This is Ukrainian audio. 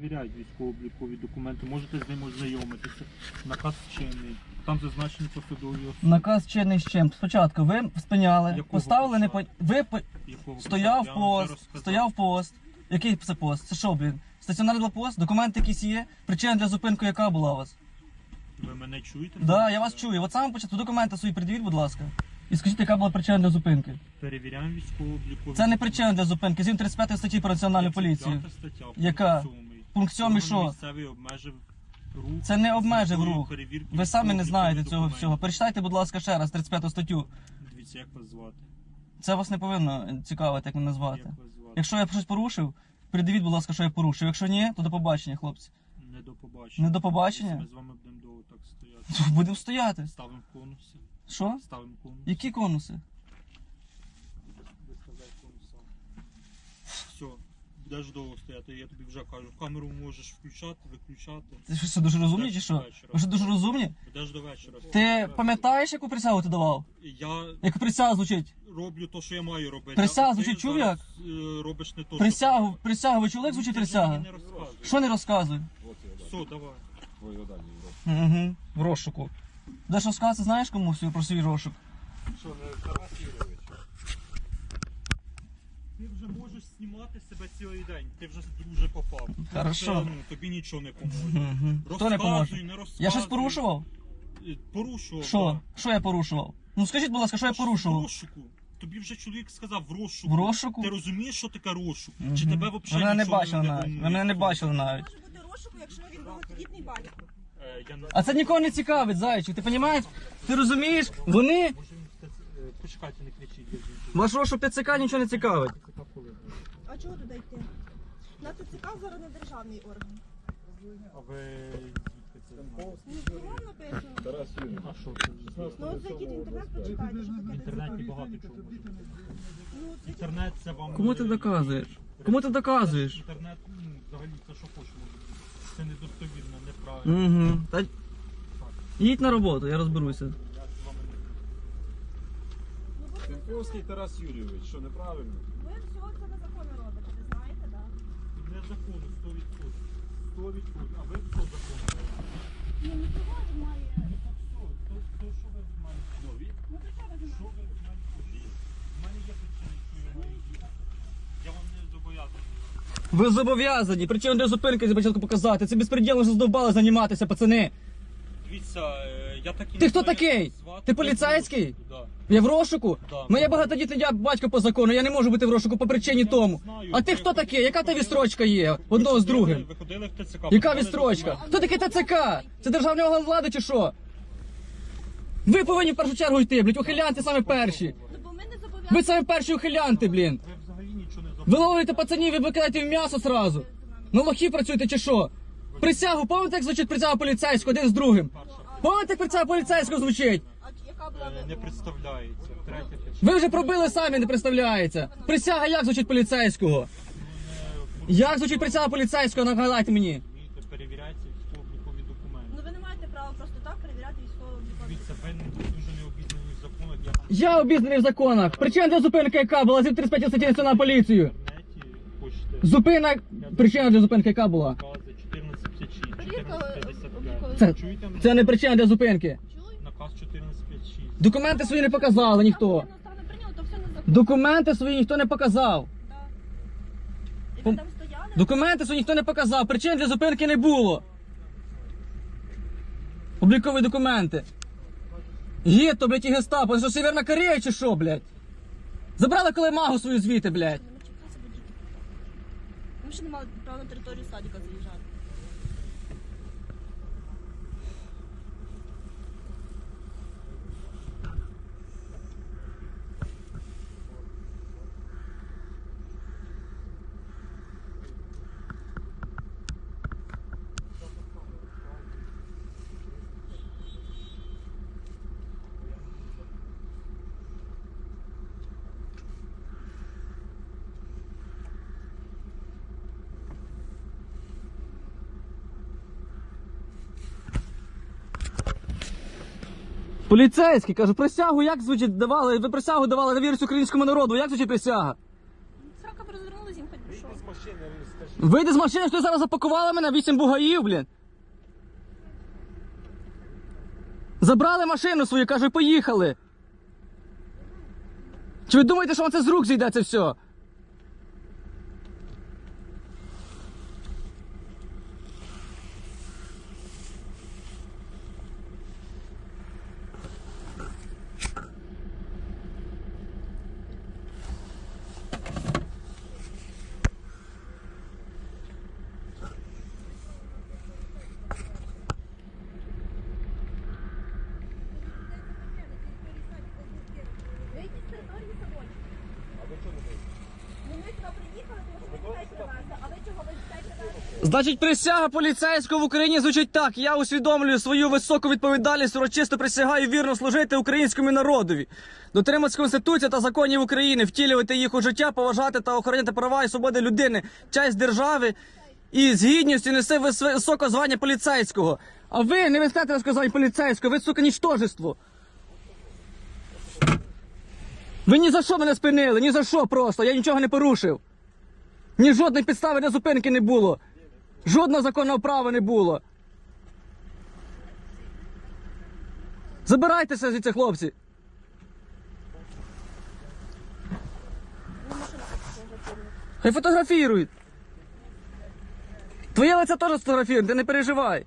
Перевіряють військово-облікові документи, можете з ним ознайомитися. Наказ чинний. Там зазначені посадові особи. Наказ чинний з чим? Спочатку ви спиняли, Якого поставили не по... Ви по... Якого стояв я вам вже пост, розказав. стояв пост. Який це пост? Це що, блін? Стаціонарний блокпост? Документи якісь є? Причина для зупинки яка була у вас? Ви мене чуєте? Да, я вас чую. От саме початку документи свої придивіть, будь ласка. І скажіть, яка була причина для зупинки. Перевіряємо військово-облікові Це не причина для зупинки. Згідно 35 статті про національну поліцію. 35 стаття, Яка? Пункт сьомий що? Місцевий обмежив рух. Це не обмежив рух. Ви самі не знаєте цього всього. Перечитайте, будь ласка, ще раз 35 статтю. Дивіться, як вас звати? Це вас не повинно цікавити, як мене звати. Як вас звати? Якщо я щось порушив, придивіть, будь ласка, що я порушив. Якщо ні, то до побачення, хлопці. Не до побачення. Не до побачення? Ми з вами будемо довго так стояти. Будемо стояти. Ставимо конуси. Що? Ставимо конуси. Які конуси? Будеш довго стояти, я тобі вже кажу. Камеру можеш включати, виключати. Ти що, все дуже розумні чи що? Ви що дуже розумні? Будеш до вечора. Ти пам'ятаєш, яку присягу ти давав? Я Яка присяга звучить? роблю те, що я маю робити. Присяга звучить, чув зараз, е, Робиш не то, Присягу, що присягу, ви чули, як звучить присяга? мені не. Що не розказуй? Все, давай. Твої дані Угу, в розшуку. Де що розказати, знаєш кому свій- про свій розшук? Що, не Тарас Юрійович? Ти вже можеш знімати себе цілий день. Ти вже друже попав. Хорошо. Це, ну, тобі нічого не поможе. Хто не поможе? Розказуй, не розказуй. Я щось порушував? Е, Порушував. Що? Що я порушував? Ну скажіть, будь ласка, що я В порушував? розшуку. Тобі вже чоловік сказав в розшуку. В розшуку? Ти розумієш, що таке розшук? Чи тебе Ви взагалі мене не нічого бачили навіть. волнує? Ви мене не бачили навіть. Може бути розшуку, якщо він багатодітний батько. Е, Я не А це нікого не цікавить, зайчик. Ти розумієш? Ти розумієш? Вони Може, він е, Почекайте, не кричіть. я жінку. ваш розшук ТЦК нічого не цікавить. Чого туди йти? На ТЦК зараз не державний орган. А ви? Ну, кругом написано. Тарас Юрійович. А що це? Ну от зайдіть в інтернет, почитайте, що В таке інтернеті ТЦК. багато чого може бути. Ну, це Інтернет це вам... Кому ти доказуєш? Кому ти доказуєш? Інтернет, ну, взагалі, це що хочеш може бути. Це недостовірно, неправильно. Угу. Та їдь на роботу, я розберуся. Я з вами не Тарас Юрійович, що неправильно? ви всього це незаконно робите, ви знаєте, так? Не закону, 100%. 100%. А ви хто закон? Ну, нічого немає. Так що? То, то що ви мене? Нові? Ну, то що ви Що ви мене? У мене є причини, що я маю діти. Я вам не зобов'язаний. Ви зобов'язані. Причому для зупинки спочатку показати. Це безпреділом вже здовбали займатися, пацани. Дивіться, е, я такий... Ти не хто знаю, такий? звати. Ти поліцейський? Да. Я в розшуку? Да. Моя багатодітний дя- батько по закону, я не можу бути в розшуку по причині Я не тому. знаю. А ти хто такий? Яка та відстрочка є? Одного з другим? Ви ходили в ТЦК? Яка відстрочка? Хто такий ТЦК? Це державний орган влади чи що? Ви повинні в першу чергу йти, блядь, ухилянти саме перші. Ну, Ви саме перші ухилянти, блін. Ви ловите пацанів і викидаєте в м'ясо сразу. На лохи працюєте чи що? Присягу, пам'ятаєте, як звучить присяга поліцейського один з другим? Пам'ятаєте, як присяга поліцейського звучить? А яка була Е, Не представляється. Третя причина. Ви вже пробили самі, не представляється. Присяга як звучить поліцейського? Як звучить присяга поліцейського, нагадайте мені. Вмієте, перевіряйте військово-облікові документи. Ну, ви не маєте права просто так перевіряти військову облікові. Дивіться, ви дуже не обізнані в законах. Я обізнаний в законах. Причина для зупинки яка була з 35 статті національної поліцію. в інтернеті хочете Зупинок. Причина для зупинки яка була? накази 1456, Перевірка 1455. Це, Чуєте мене? це не причина для зупинки. Чули? Наказ 1456. Документи свої не показали ніхто. Документи свої ніхто не показав. І ви там стояли? Документи свої ніхто не показав. Причин для зупинки не було. Облікові документи. Є то, блядь, і гестапо. Це що, Северна Корея чи що, блядь? Забрали колемагу свою звідти, блядь. Ми ще не мали права на територію садика заїжджати. Поліцейський, кажу, присягу як звучить давали? Ви присягу давали на вірність українському народу. Як звучить присяга? Срака б розвернулась, їм хоч би що. Вийти з машини, скажіть. Вийди з машини, що ти зараз запакувала мене, вісім бугаїв, блін. Забрали машину свою, кажу, і поїхали. Чи ви думаєте, що вам це з рук зійде це все? Вийдіть з території садочку. А ви чого не даєте? Ну ми сюди приїхали, тому що ви дітей привезли. А ви чого ви дітей привезли? Значить, присяга поліцейського в Україні звучить так. Я усвідомлюю свою високу відповідальність, урочисто присягаю вірно служити українському народові, дотриматися Конституції та законів України, втілювати їх у життя, поважати та охороняти права і свободи людини, честь держави і з гідністю несе вис- високе звання поліцейського. А ви не вистете розказання поліцейського, ви, сука, нічтожество. Ви ні за що мене спинили, ні за що просто, я нічого не порушив. Ні жодної підстави для зупинки не було. Жодного законного права не було. Забирайтеся звідси, хлопці. Хай фотографірують. Твоє лице теж сфотографірують, ти не переживай.